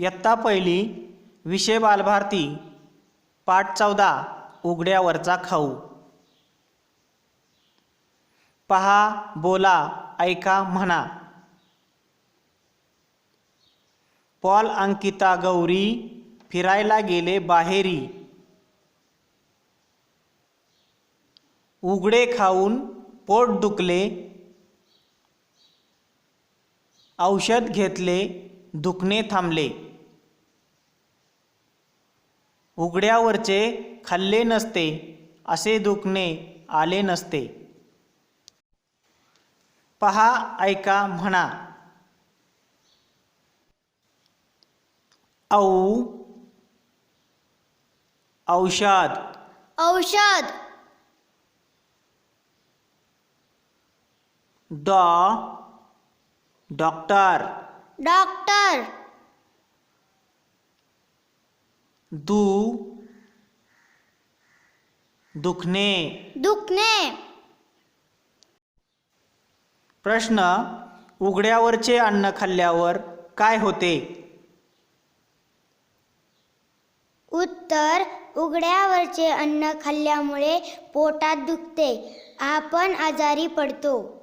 इयत्ता पहिली विषय बालभारती पाठ चौदा उघड्यावरचा खाऊ. पहा बोला ऐका म्हणा. पॉल अंकिता गौरी फिरायला गेले बाहेरी. उघडे खाऊन पोट दुखले. औषध घेतले दुखणे थांबले. उघड्यावरचे खाल्ले नसते असे दुखणे आले नसते. पहा ऐका म्हणा. औ औषध औषध डॉ डॉक्टर. डॉक्टर. दू दुखणे दुखणे प्रश्न उघड्यावरचे अन्न खाल्ल्यावर काय होते? उत्तर उघड्यावरचे अन्न खाल्ल्यामुळे पोटात दुखते. आपण आजारी पडतो.